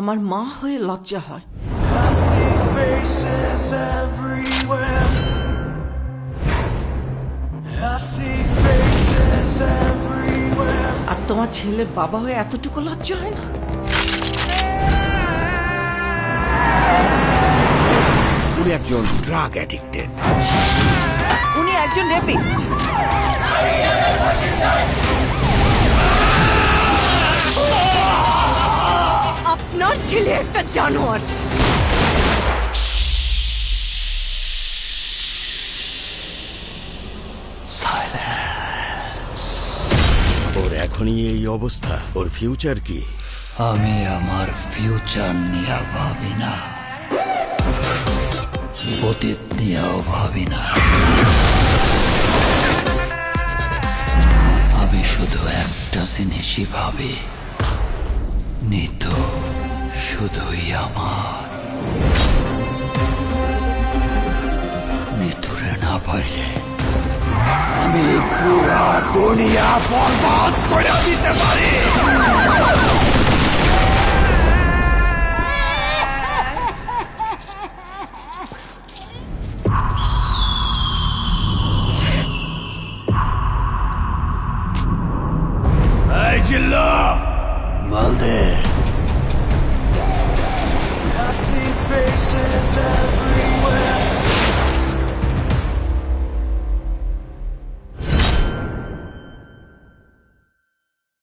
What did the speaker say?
আমার মা হয়ে লজ্জা হয়। আর তোমার ছেলে বাবা হয়ে এতটুকু লজ্জা হয় না? উনি একজন ড্রাগ অ্যাডিক্টেড। উনি একজন রেপিস্ট। ছেলে একটা জানোয়ার। ওর এখনই এই অবস্থা। ওর ফিউচার কি? আমি আমার ফিউচার নিয়ে ভাবি না। অতীত নিয়েও ভাবি না। আমি শুধু একটা জিনিসই ভাবি। নিতু শুধুই আমার মিথুরে না পাইলে আমি পুরা দুনিয়া বরবাদ করে দিতে পারি Malde. see faces everywhere.